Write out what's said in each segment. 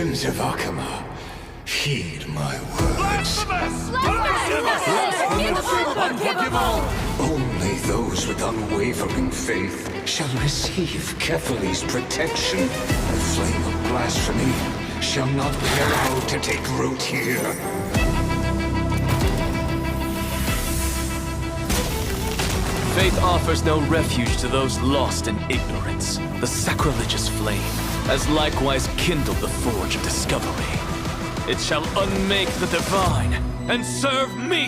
Sins of Akama, heed my words. Only those with unwavering faith shall receive Kephalli's protection. The flame of blasphemy shall not be allowed to take root here. Faith offers no refuge to those lost in ignorance. The sacrilegious flame has likewise kindled the forge of discovery. It shall unmake the divine and serve me.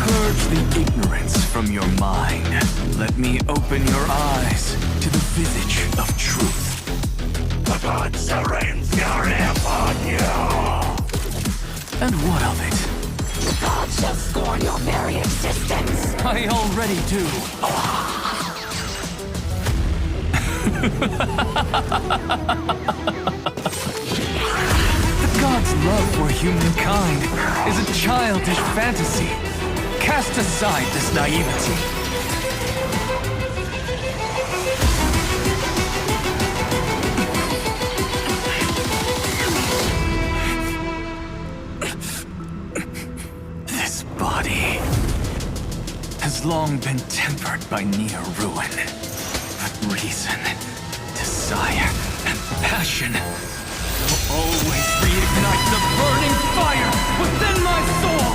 Purge the ignorance from your mind. Let me open your eyes to the visage of truth. The gods rain fury upon you. And what of it? The God shall scorn your very existence. I already do. Ah. The God's love for humankind is a childish fantasy. Cast aside this naivety. This body has long been tempered by near ruin. Reason, desire, and passion will always reignite the burning fire within my soul!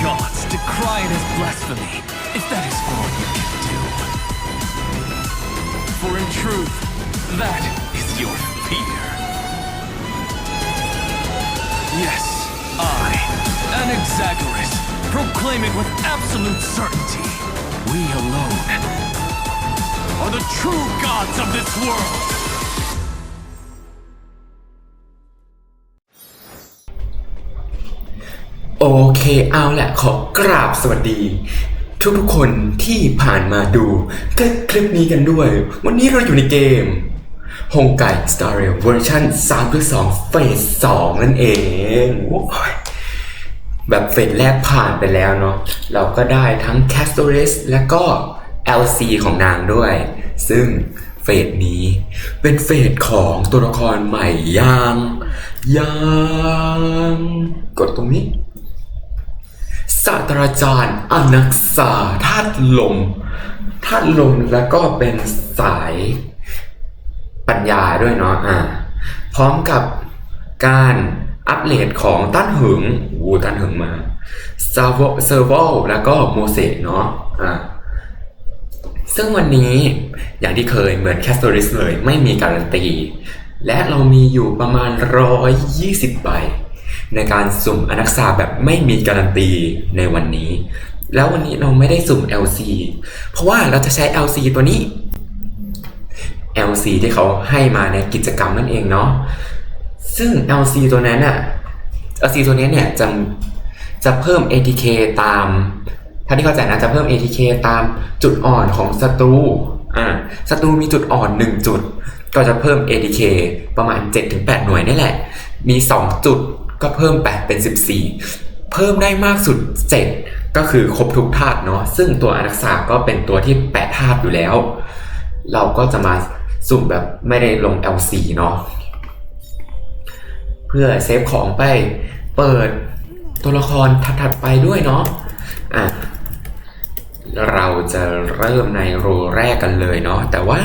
Gods decry it as blasphemy, if that is all you can do. For in truth, that is your fear. Yes, I, Anaxagoras, it with absolute certainty. We alone are the true gods of this world. โอเคเอาแหละขอกราบสวัสดี ทุกๆคนที่ผ่านมาดูคลิปคลิปนี้กันด้วย วันนี้เราอยู่ในเกมฮงไก่ Star Rail เวอร์ชัน3.2เฟส2นั่นเองโอ้ย แบบเฟสแรกผ่านไปแล้วเนาะเราก็ได้ทั้ง c a s t o r e s และก็ LC ของนางด้วย ซึ่งเฟสนี้เป็นเฟสของตัวละครใหม่อยางอยางกดตรงนี้ศาสตราจารย์อนักษาธาตุลมธาตุลมแล้วก็เป็นสายปัญญาด้วยเนาะอ่าพร้อมกับการ อัปเดตของต้านหึงวูต้านหึงมาซาโวเซอร์วลแล้วก็โมเสสเนาะอ่าซึ่งวันนี้อย่างที่เคยเหมือนแคสโตริสเลยไม่มีการันตี และเรามีอยู่ประมาณ 120 ใบ ในการสุ่มอนักษาแบบไม่มีการันตีในวันนี้ แล้ววันนี้เราไม่ได้สุ่ม LC เพราะว่าเราจะใช้ LC ตัวนี้ LC ที่เขาให้มาในกิจกรรมนั่นเองเนาะ ซึ่ง LC ตัวนั้นน่ะ LC ตัวนี้เนี่ยจะจะเพิ่ม ATK ตาม ถ้าที่เข้าใจนะจะเพิ่ม ATK ตามจุดอ่อนของศัตรูอ่าศัตรูมีจุดอ่อน 1 จุด ก็จะเพิ่ม ATK ประมาณ 7-8 หน่วยนี่แหละ มี 2 จุดก็เพิ่ม 8 เป็น 14 เพิ่มได้มากสุด 7 ก็คือครบทุกธาตุเนาะซึ่งตัวอนักษาก็เป็นตัวที่ 8 ธาตุอยู่แล้ว เราก็จะมาสุ่มแบบไม่ได้ลง LC เนาะ เพื่อเซฟของไปเปิดตัวละครถัดๆไปด้วยเนาะอะเราจะเริ่มในโรแรกกันเลยเนาะแต่ว่า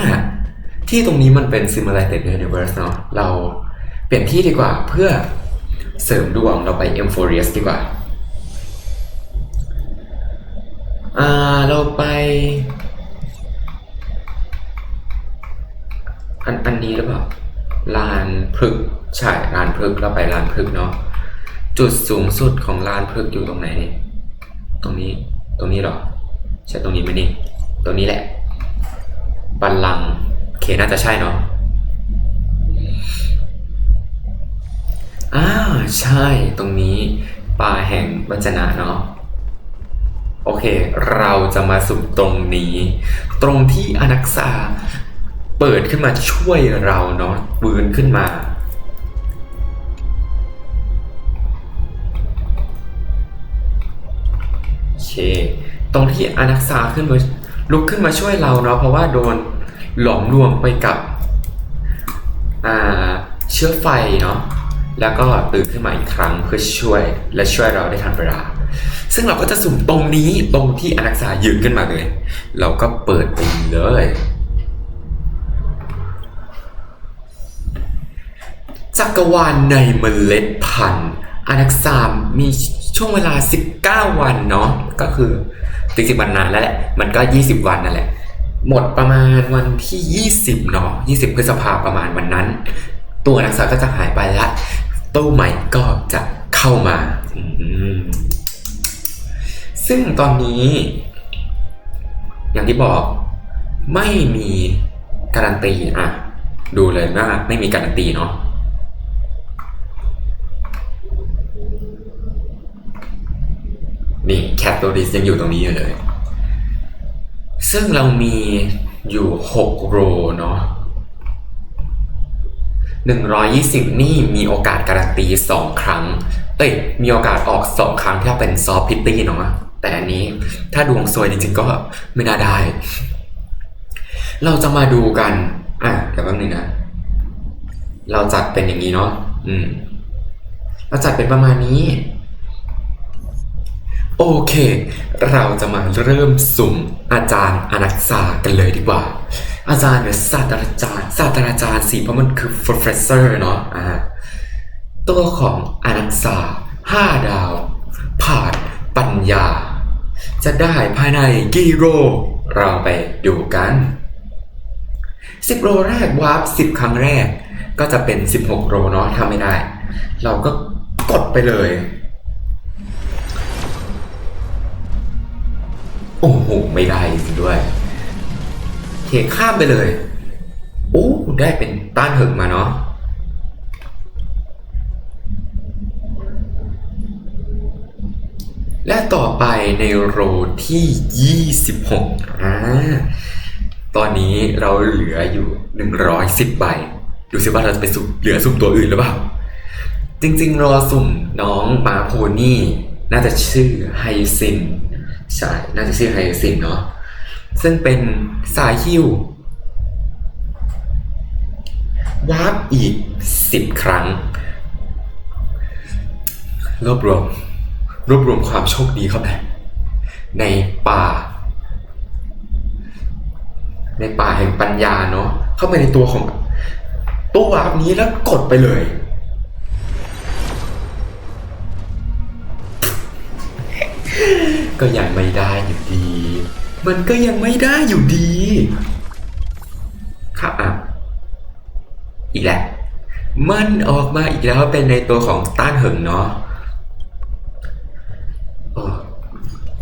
ที่ตรงนี้มันเป็น Simulated Universe เนาะเราเปลี่ยนที่ดีกว่าเพื่อเสริมดวงเราไป m f o r i u s ดีกว่าอ่าเราไป อันอันนี้หรือเปล่าลานพฤกษ์ ใช่ลานพฤกเราไปลานพฤกเนาะจุดสูงสุดของลานพฤกอยู่ตรงไหนนี่ตรงนี้ตรงนี้หรอ ใช่ตรงนี้ไหมนี่ตรงนี้แหละ บัลลังเคน่าจะใช่เนาะอ่าใช่ตรงนี้ป่าแห่งวัจนะเนาะโอเค เราจะมาสุ่มตรงนี้ ตรงที่อนักษาเปิดขึ้นมาช่วยเราเนาะปืนขึ้นมา ตรงที่อนักษาขึ้นมาลุกขึ้นมาช่วยเราเนาะเพราะว่าโดนหลอมรวมไปกับอ่าเชื้อไฟเนาะแล้วก็ตื่นขึ้นมาอีกครั้งเพื่อช่วยและช่วยเราได้ทันเวลา ซึ่งเราก็จะสุ่มตรงนี้ตรงที่อนักษายืนขึ้นมาเลย เราก็เปิดไปเลย จักรวาลในเมล็ดพันธุ์อนักซามี ช่วงเวลา 19 วันเนาะก็คือจริงๆมันนานแล้วแหละมันก็ 20 วันนั่นแหละ หมดประมาณวันที่ 20เนาะ20 พฤษภาประมาณวันนั้น ตัวนักศึกษาก็จะหายไปละตู้ใหม่ก็จะเข้ามามซึ่งตอนนี้ อย่างที่บอกไม่มีการันตีอะ ดูเลยว่าไม่มีการันตีเนาะ นี่แคปตัวดิสยังอยู่ตรงนี้อยู่เลย ซึ่งเรามีอยู่6โรเนาะ120 นี่มีโอกาสการันตี 2 ครั้ง เอ้ย มีโอกาสออก 2 ครั้งถ้าเป็นซอฟพิตตี้เนาะแต่อันนี้ถ้าดวงซวยจริงๆก็ไม่น่าได้ เราจะมาดูกัน อะเดี๋ยวแป๊บนึงนะ เราจัดเป็นอย่างนี้เนาะ อืม เราจัดเป็นประมาณนี้ โอเค เราจะมาเริ่มสุ่มอาจารย์อนักษากันเลยดีกว่า อาจารย์เนี่ยศาสตราจารย์ศาสตราจารย์สิเพราะมันคือ professor เนาะอ่าตัวของอนักษา5ดาว ผ่านปัญญา จะได้ภายในกี่โรเราไปดูกัน 10 โรแรกวาร์ป10 ครั้งแรก ก็จะเป็น 16 โรเนาะถ้าไม่ได้ เราก็กดไปเลย โอ้โหไม่ได้จริงด้วยเทข้ามไปเลยโอ้ได้เป็นต้านหึงมาเนาะและต่อไปในโรที่ 26อ่าตอนนี้เราเหลืออยู่ 110 ใบ ดูสิว่าเราจะไปสุ่มเหลือสุ่มตัวอื่นหรือเปล่า จริงๆ รอสุ่มน้องมาโพนี่ น่าจะชื่อไฮซิน ใช่ น่าจะชื่อไฮซินเนาะซึ่งเป็นสายฮิววาร์ปอีก10ครั้ง รวบรวม รวบรวมความโชคดีเข้าไปในป่า ในป่าแห่งปัญญาเนาะเข้าไปในตัวของตัววาร์ปนี้แล้วกดไปเลย ก็ยังไม่ได้อยู่ดี มันก็ยังไม่ได้อยู่ดีครับอะอีกแล้วมันออกมาอีกแล้วเป็นในตัวของต้านเหิงเนาะโอ้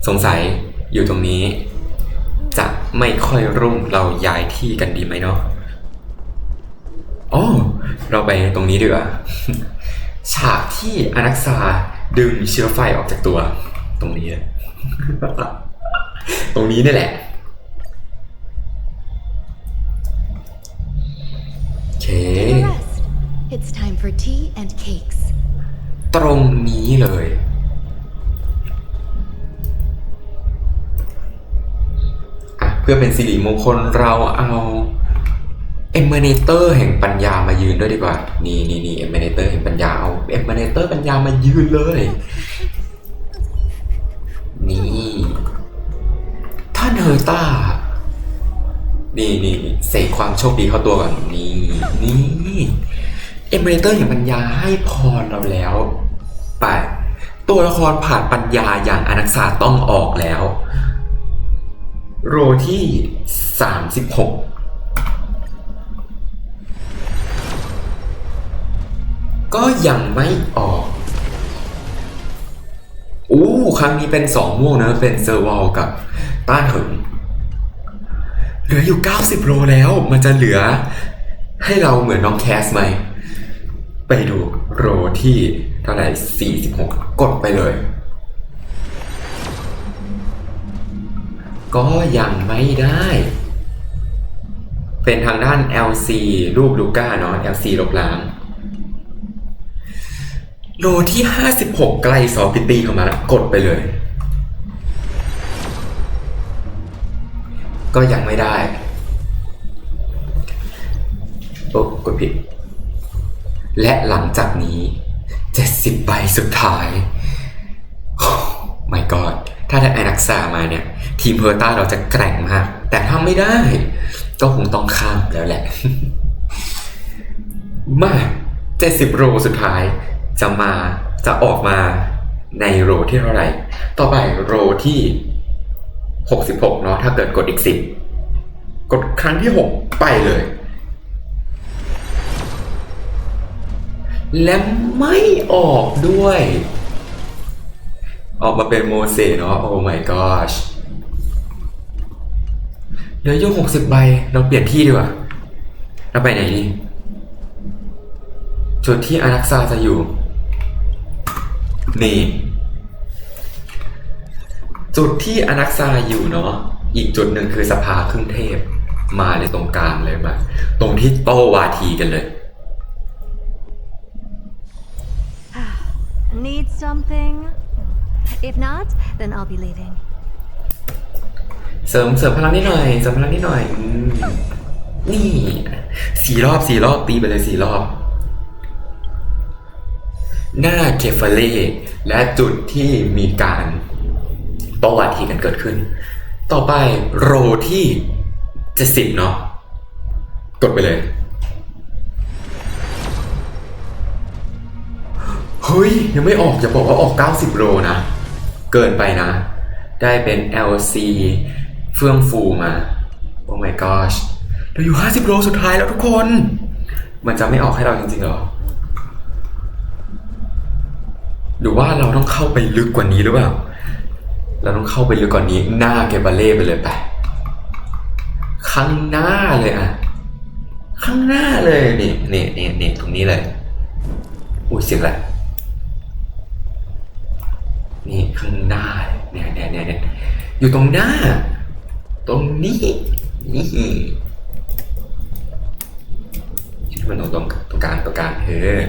สงสัยอยู่ตรงนี้ จะไม่ค่อยรุ่งเราย้ายที่กันดีไหมเนาะอ๋อเราไปตรงนี้ดีกว่าฉากที่อนักซาดึงเชื้อไฟออกจากตัวตรงนี้เลย ตรงนี้นี่แหละโอเค Take a rest. It's time for tea and cakes. ตรงนี้เลยอะเพื่อเป็นสิริมงคลเราเอาเอมเมเนเตอร์แห่งปัญญามายืนด้วยดีกว่า นี่นี่นี่เอมเมเนเตอร์แห่งปัญญาเอาเอมเมเนเตอร์ปัญญามายืนเลย นี่ ท่านเฮอร์ต้า นี่นี่เสกความโชคดีเข้าตัวก่อนนี่นี่เอเมเนเตอร์แห่างปัญญาให้พรเราแล้ว ไป ตัวละครผ่านปัญญาอย่างอนักษาต้องออกแล้ว โรที่ 36ก็ยังไม่ออก อู้ครั้งนี้เป็นสองม่วงนะ เป็นเซอร์วอลกับต้านเหิงเหลืออยู่ 90 โลแล้ว มันจะเหลือให้เราเหมือนน้องแคสไหม ไปดูโรที่เท่าไหร่ 46 กดไปเลย ก็ยังไม่ได้ เป็นทางด้าน LC รูปลูก้าเนาะ LC ลบล้าง โลที่ 56ใกล้ซอพิตีเข้ามาแล้ว กดไปเลย ก็ยังไม่ได้ โอ้กดผิด และหลังจากนี้ 70 ใบสุดท้ายไม่กอดถ้าได้ไอนักซามาเนี่ย ทีมเพอร์ต้าเราจะแกร่งมาก แต่ถ้าไม่ได้ ก็คงต้องข้ามแล้วแหละ มา 70 โรสุดท้าย จะมาจะออกมาในโรที่เท่าไหร่ ต่อไปโรที่ 66 เนาะถ้าเกิดกดอีก 10 กดครั้งที่ 6 ไปเลย และไม่ออกด้วย ออกมาเป็นโมเสสเนาะโอ้ my gosh เหลืออยู่60 ใบ เราเปลี่ยนที่ดีกว่าเราไปไหนดีจุดที่อารักซาจะอยู่ นี่ จุดที่อนักซาอยู่เนาะอีกจุดหนึ่งคือสภาครึ่งเทพ มาเลยตรงกลางเลยมาตรงที่โต้วาทีกันเลย Need something? If not, then I'll be leaving. เสริมเสริมพลังนิดหน่อยเสริมพลังนิดหน่อยอืมนี่สี่รอบสี่รอบตีไปเลยสี่รอบ หน้าเคฟเล่และจุดที่มีการโต้วาทีกันเกิดขึ้น ต่อไปโรที่เจ็ดสิบเนาะกดไปเลย เฮ้ย ยังไม่ออกอย่าบอกว่าออก 90 โลนะ เกินไปนะ ได้เป็น LC เฟื่องฟูมา โอ้ my gosh เราอยู่ 50 โลสุดท้ายแล้วทุกคน มันจะไม่ออกให้เราจริงๆเหรอ หรือว่าเราต้องเข้าไปลึกกว่านี้หรือเปล่า เราต้องเข้าไปลึกกว่านี้ หน้าเกบาเล่ไปเลยไป ข้างหน้าเลยอะ ข้างหน้าเลยนี่นี่นี่นี่ตรงนี้เลย อุ้ยเสียงอะไร นี่ข้างหน้าเนี่ยเนี่ยเนี่ยเนี่ยอยู่ตรงหน้า ตรงนี้ นี่ที่มันตรงตรงตรงกลางตรงกลางเออ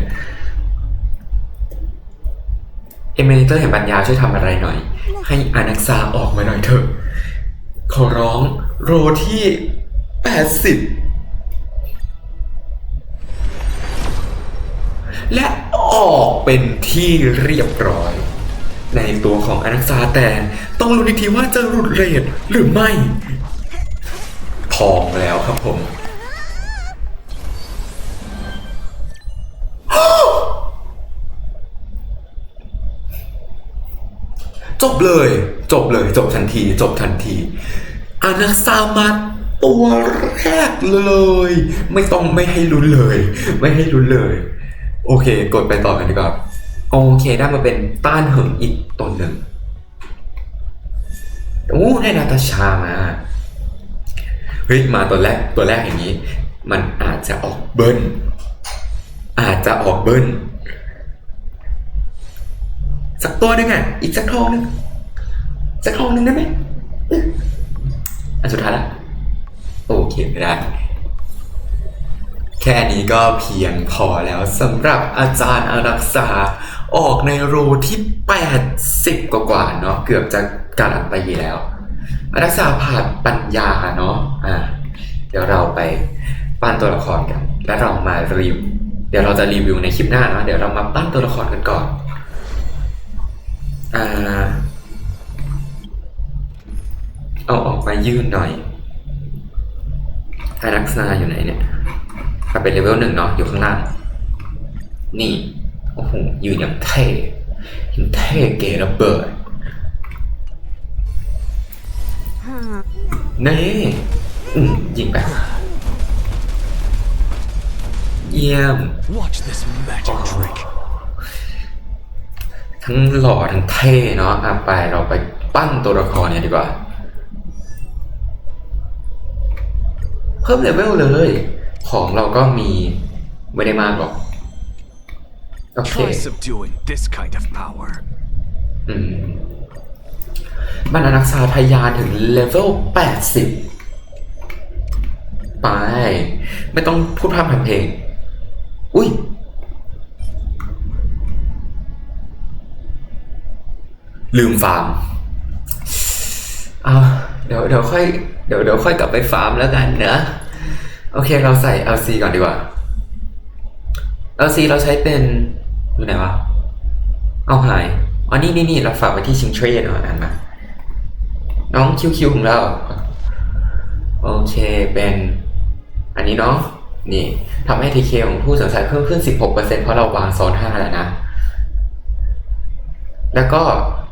เอเมเนเตอร์แห่งปัญญาช่วยทำอะไรหน่อย ให้อานักซาออกมาหน่อยเถอะ ขอร้องโรที่แปดสิบและออกเป็นที่เรียบร้อย ในตัวของอนักซาแต่ต้องรู้ทีว่าจะหลุดเรทหรือไม่ ทองแล้วครับผม จบเลย จบเลย จบทันที จบทันทีอานักซามาตัวแรกเลย ไม่ต้องไม่ให้ลุ้นเลย ไม่ให้ลุ้นเลย โอเค กดไปต่อกันดีกว่าโอเคได้มาเป็นต้านเหิงอีกตนหนึ่งโอ้ได้นาตาชามาเฮ้ยมาตัวแรกตัวแรกอย่างนี้ มันอาจจะออกเบิ้ลอาจจะออกเบิ้ล สักตัวหนึ่งอะ อีกสักทองหนึ่งสักทองหนึ่งได้ไหมอันสุดท้ายละโอเคไม่ได้ แค่นี้ก็เพียงพอแล้วสำหรับอาจารย์อารักษาออกในโรที่ 80 กว่าๆเนาะเกือบจะการันตีแล้วอารักษาผ่านปัญญาเนาะอ่าเดี๋ยวเราไปปั้นตัวละครกัน แล้วเรามารีวิวเดี๋ยวเราจะรีวิวในคลิปหน้าเนาะเดี๋ยวเรามาปั้นตัวละครกันก่อน อ่า เอาออกมายื่นหน่อยอารักษาอยู่ไหนเนี่ยกลับไปเลเวลหนึ่งเนาะอยู่ข้างล่าง นี่ โอ้โห ยืนอย่างเท่ยังเท่เก๋ระเบิดนี่ยิงไปเยี่ยม Watch this magic trick. ทั้งหล่อทั้งเท่เนาะอะไปเราไปปั้นตัวละครเนี่ยดีกว่า เพิ่มเลเวลเลย ของเราก็มีไม่ได้มากหรอก โอเค Try subduing this kind of power. อืมบรรณานักษาทะยานถึงเลเวล80 ไป ไม่ต้องพูดพร่ำทำเพลง อุ้ย ลืมฟาร์มเอาเดี๋ยวเดี๋ยวค่อยเดี๋ยวเดี๋ยวค่อยกลับไปฟาร์มแล้วกันเนอะโอเคเราใส่ LC ก่อนดีกว่า LC เราใช้เป็นอยู่ไหนวะ เอาหายอ๋อนี่นี่นี่เราฝากไว้ที่ชิงเทรดเนาะอ่านมาน้องคิวคิวของเรา โอเคเป็นอันนี้เนาะนี่ทำให้ TK ของผู้สนใจเพิ่มขึ้น 16%เพราะเราวางโซน5แล้วนะ แล้วก็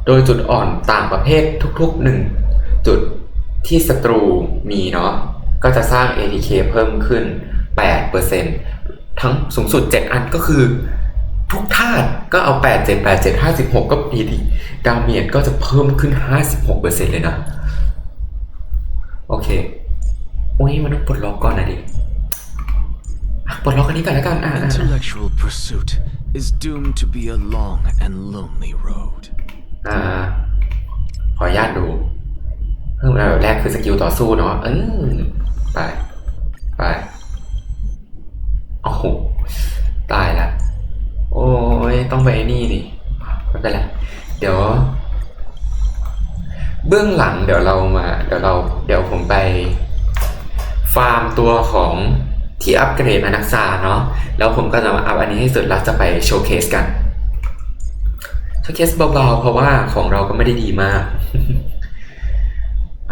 โดยจุดอ่อนต่างประเภททุกๆ1จุดที่ศัตรูมีเนาะก็จะสร้าง ATK เพิ่มขึ้น 8%ทั้งสูงสุด 7 อันก็คือ ทุกธาตุก็เอา 8 7 8 7 56 ก็ดีดีดาเมจก็จะเพิ่มขึ้น 56%เลยนะ โอเคโอ้ยมันต้องปลดล็อกก่อนนะดิปลดล็อกอันนี้ก่อนแล้วกันอะอะอะ Intellectual pursuit is doomed to be a long and lonely road. อ่า ขออนุญาตดูเพิ่มอันดับแรกคือสกิลต่อสู้เนาะเออไป ไปโอ้โหตายละโอ้ยต้องไปนี่ดิไม่เป็นไรเดี๋ยว เบื้องหลังเดี๋ยวเรามา เดี๋ยวเรา เดี๋ยวผมไป ฟาร์มตัวของที่อัปเกรดมานักษาเนาะแล้วผมก็จะมาอัพอันนี้ให้สุดแล้วจะไปโชว์เคสกัน โชว์เคสเบาๆ เพราะว่าของเราก็ไม่ได้ดีมาก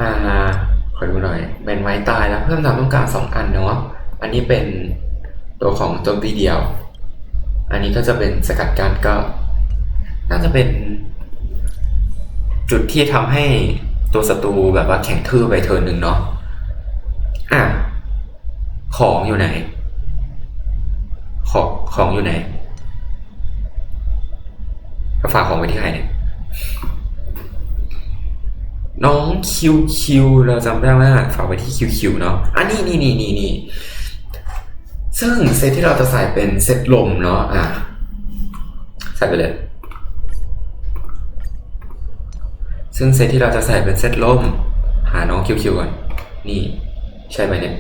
อ่า ขอดูหน่อย เป็นไม้ตายแล้วเพิ่มความต้องการสองอันเนาะ อันนี้เป็นตัวของโจมตีเดียว อันนี้ก็จะเป็นสกัดการก็ น่าจะเป็น จุดที่ทำให้ตัวศัตรูแบบว่าแข็งทื่อไปเทินหนึ่งเนาะ อะ ของอยู่ไหน ของของอยู่ไหน ฝากของไว้ที่ใครเนี่ย น้องคิวคิวเราจำได้ว่าฝากไว้ที่คิวคิวเนาะอันนี้นี่นี่นี่นี่ซึ่งเซตที่เราจะใส่เป็นเซตลมเนาะอะใส่ไปเลย ซึ่งเซตที่เราจะใส่เป็นเซตลม หาน้องคิวคิวก่อน นี่ใช่ไหมเนี่ย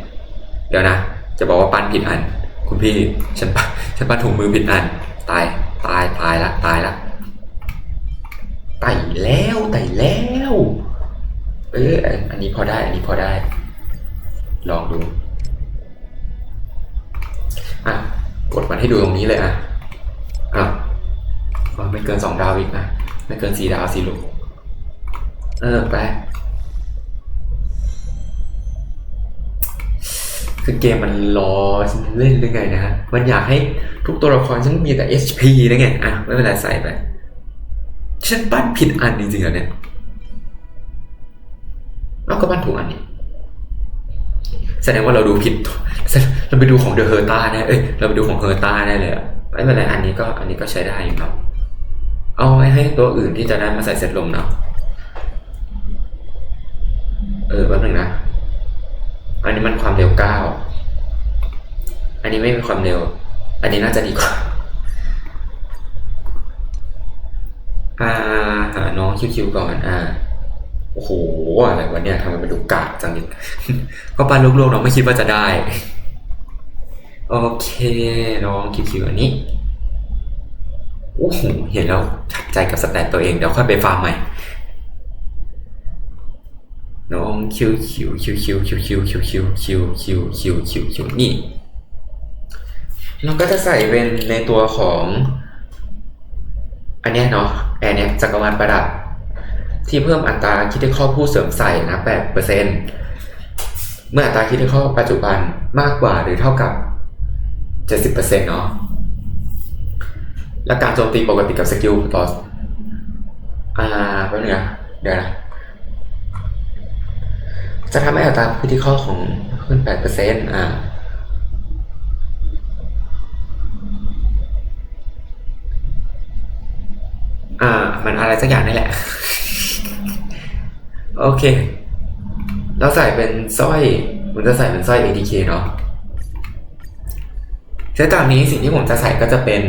เดี๋ยวนะ จะบอกว่าปั้นผิดอัน คุณพี่ฉันปั้นฉันปั้นถุงมือผิดอัน ตาย ตาย ตายละ ตายละ ไต่แล้วไต่แล้ว เอออันนี้พอได้ อันนี้พอได้ ลองดู อะ กดมันให้ดูตรงนี้เลยอะอะไม่เกินสองดาวอีกนะ ไม่เกินสี่ดาวสิลูก เออ ไป คือเกมมันรอฉันเล่นหรือไงนะฮะ มันอยากให้ทุกตัวละครฉันมีแต่ HP นะไง อะ ไม่เป็นไรใส่ไป ฉันปั้นผิดอันจริงๆเหรอเนี่ยเราก็ปั้นถูกอันนี้แสดงว่าเราดูผิด เราไปดูของเดอะเฮอร์ตาแน่เอ้ย เราไปดูของเฮอร์ตาแน่เลยอะไม่เป็นไรอันนี้ก็อันนี้ก็ใช้ได้อยู่เนาะเอาไว้ให้ตัวอื่นที่จะได้มาใส่เซตลมเนาะเออแป๊บนึงนะ อันนี้มันความเร็วเก้า อันนี้ไม่มีความเร็ว อันนี้น่าจะดีกว่า อ่าหาน้องคิวๆก่อนอ่าโอ้โหอะไรวะเนี่ยทำไมมันดูกากจังนิดก็ปันลูกๆน้องไม่คิดว่าจะได้ โอเค น้องคิวๆอันนี้โอ้โหเห็นแล้วขัดใจกับสแตทตัวเองเดี๋ยวค่อยไปฟาร์มใหม่ น้องคิวคิวคิวคิวคิวคิวคิวคิวคิวคิวคิวคิวคิวนี่เราก็จะใส่เป็นในตัวของ อันเนี้ยเนาะ แอร์เนี้ยจักรวาลประดับ ที่เพิ่มอัตราคิดข้อผู้เสริมใส่นะ8%เมื่ออัตราคิดข้อปัจจุบันมากกว่าหรือเท่ากับ 70%เนาะและการโจมตีปกติกับสกิลต่ออ่าแป๊บนึงนะเดี๋ยวนะ จะทำให้อัตราพิธีข้อของขึ้น8%อ่า อ่ามันอะไรสักอย่างนี่แหละ โอเค เราใส่เป็นสร้อยผมจะใส่เป็นสร้อย ATK เนาะแล้วตอนนี้สิ่งที่ผมจะใส่ก็จะเป็น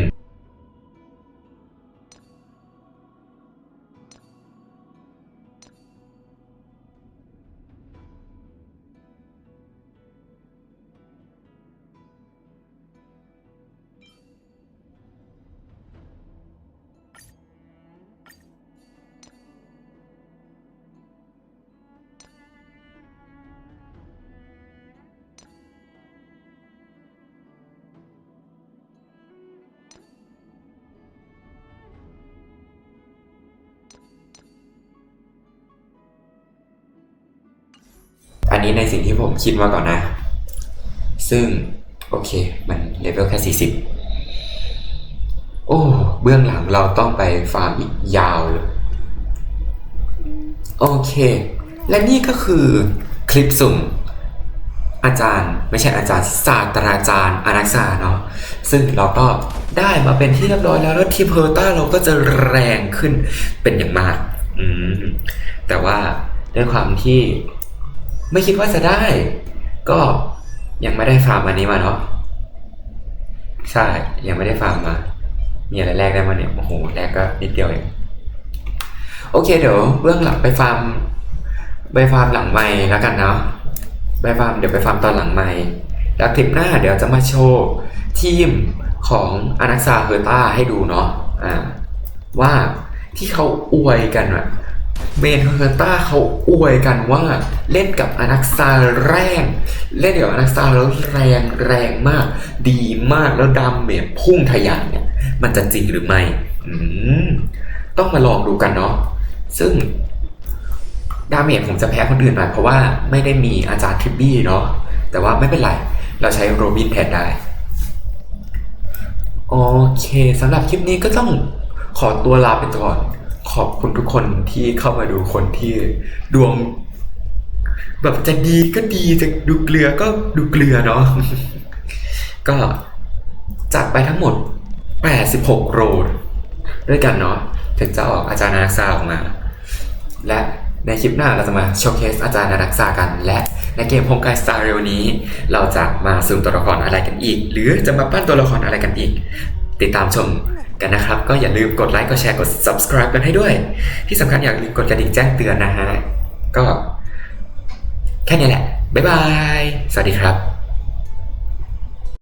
นนี้ในสิ่งที่ผมคิดมาก่อนนะ ซึ่ง โอเค มันเลเวลแค่ 40 โอ้ เบื้องหลังเราต้องไปฟาร์มอีกยาวเลย โอเค และนี่ก็คือคลิปสุ่มอาจารย์ไม่ใช่อาจารย์ศาสตราจารย์อนักษาเนาะซึ่งเราก็ได้มาเป็นที่เรียบร้อยแล้วแล้วทีเพอร์ต้าเราก็จะแรงขึ้นเป็นอย่างมาก อืมแต่ว่าด้วยความที่ ไม่คิดว่าจะได้ ก็ยังไม่ได้ฟาร์มอันนี้มาเนาะใช่ยังไม่ได้ฟาร์มมา มีอะไรแรกได้มาเนี่ยโอ้โหแรกก็นิดเดียวเองโอเคเดี๋ยวเบื้องหลังไปฟาร์มไปฟาร์มหลังไม่แล้วกันเนาะไปฟาร์มเดี๋ยวไปฟาร์มตอนหลังไม่แล้วคลิปหน้าเดี๋ยวจะมาโชว์ทีมของอนักซาเฮอร์ต้าให้ดูเนาะอ่าว่าที่เขาอวยกันอะ เมนเฮอร์ต้าเขาอวยกันว่าเล่นกับอนักซาแรง เล่นกับอนักซาแล้วแรงแรงมาก ดีมากแล้วดำเมจพุ่งทะยานเนี่ยมันจะจริงหรือไม่อืมต้องมาลองดูกันเนาะซึ่งดาเมจผมจะแพ้คนอื่นหน่อยเพราะว่าไม่ได้มีอาจารย์ทริปบี้เนาะแต่ว่าไม่เป็นไร เราใช้โรบินแทนได้ โอเคสำหรับคลิปนี้ก็ต้องขอตัวลาไปก่อน ขอบคุณทุกคนที่เข้ามาดูคนที่ดวง แบบจะดีก็ดีจะดูเกลือก็ดูเกลือเนาะก็จัดไปทั้งหมด 86 โรดด้วยกันเนาะถึงจะออกอาจารย์นาซาออกมา และในคลิปหน้าเราจะมาโชว์เคสอาจารย์นักษากัน และในเกมโฮมไกสตาร์เรลนี้ เราจะมาซูมตัวละครอะไรกันอีก หรือจะมาปั้นตัวละครอะไรกันอีก ติดตามชม กันนะครับ ก็อย่าลืมกดไลค์กดแชร์กด subscribe กันให้ด้วย ที่สำคัญอย่าลืมกดกระดิ่งแจ้งเตือนนะฮะก็แค่นี้แหละ บ๊ายบาย สวัสดีครับ